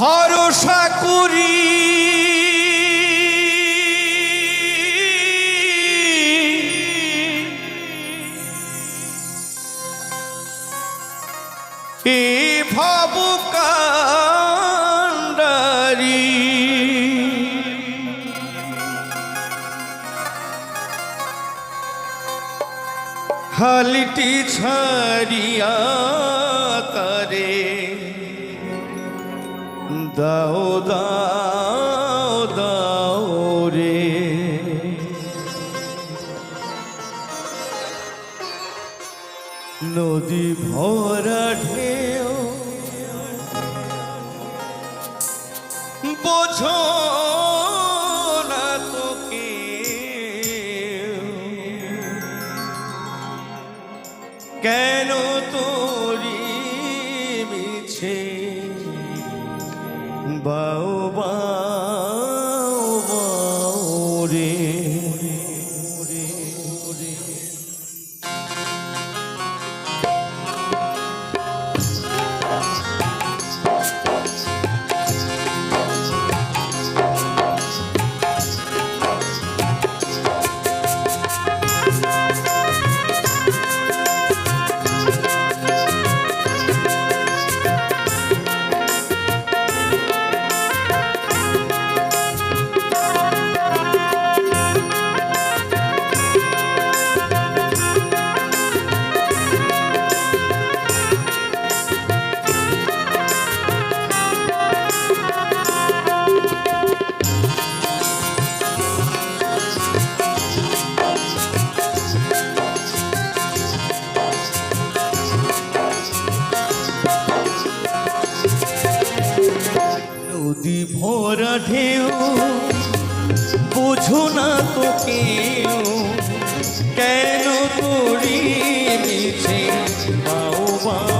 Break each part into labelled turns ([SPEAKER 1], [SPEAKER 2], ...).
[SPEAKER 1] ভরসা করি। এ ভব হালিটি ছাড়িয়া দাও দাও দাও রে। নদী ভরা ঢেউ। বোঝো না কেন তোরি মিছে? ঢেউ। বোঝো না তো কেউ কেন তোরি মিছে বাউ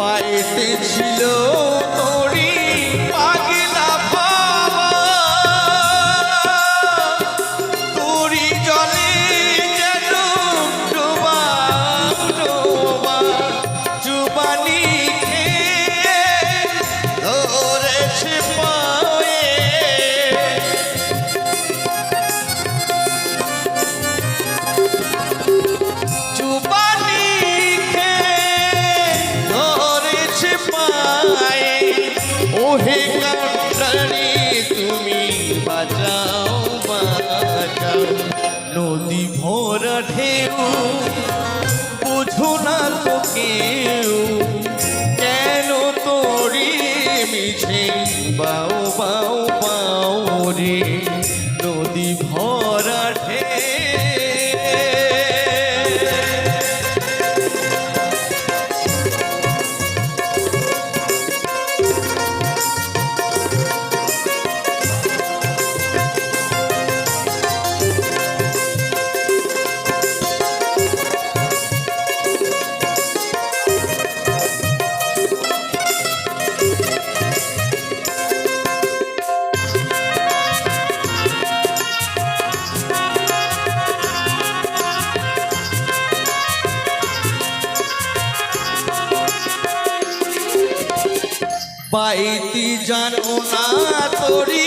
[SPEAKER 1] পাইতে ভরা ঢেউ বুঝু না তোকে কেন তোরে মিছে? বাউ বাউ বাউ রে। পাইতি জানো না তোরি।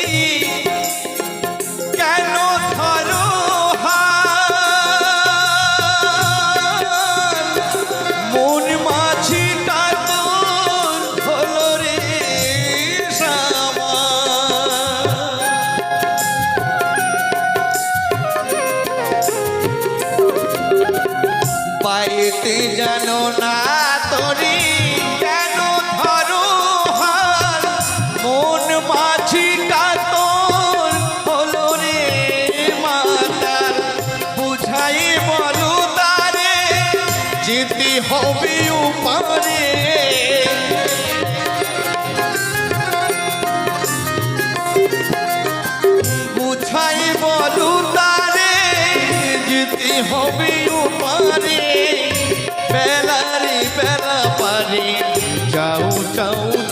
[SPEAKER 1] মন মাঝিটা তোর হলো রে মাতার বুঝাই বলো তারে, যেতে হবে উপারে। বুঝাই বলু তারে, যেতে হবে উপারে। বেলারে বেলা পারে, যাও যাও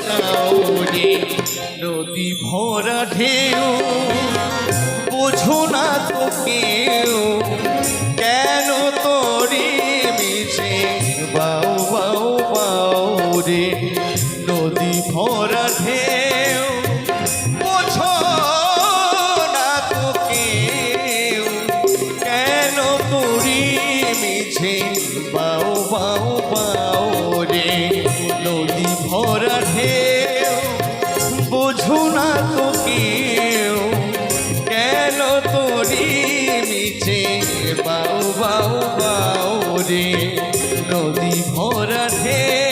[SPEAKER 1] নদী ভরা ঢেউ, বোঝো না তো কেউ, কেন তোরে মিশে? বাউ বাউ বাউ রে, নদী ভরা मोती भोर थे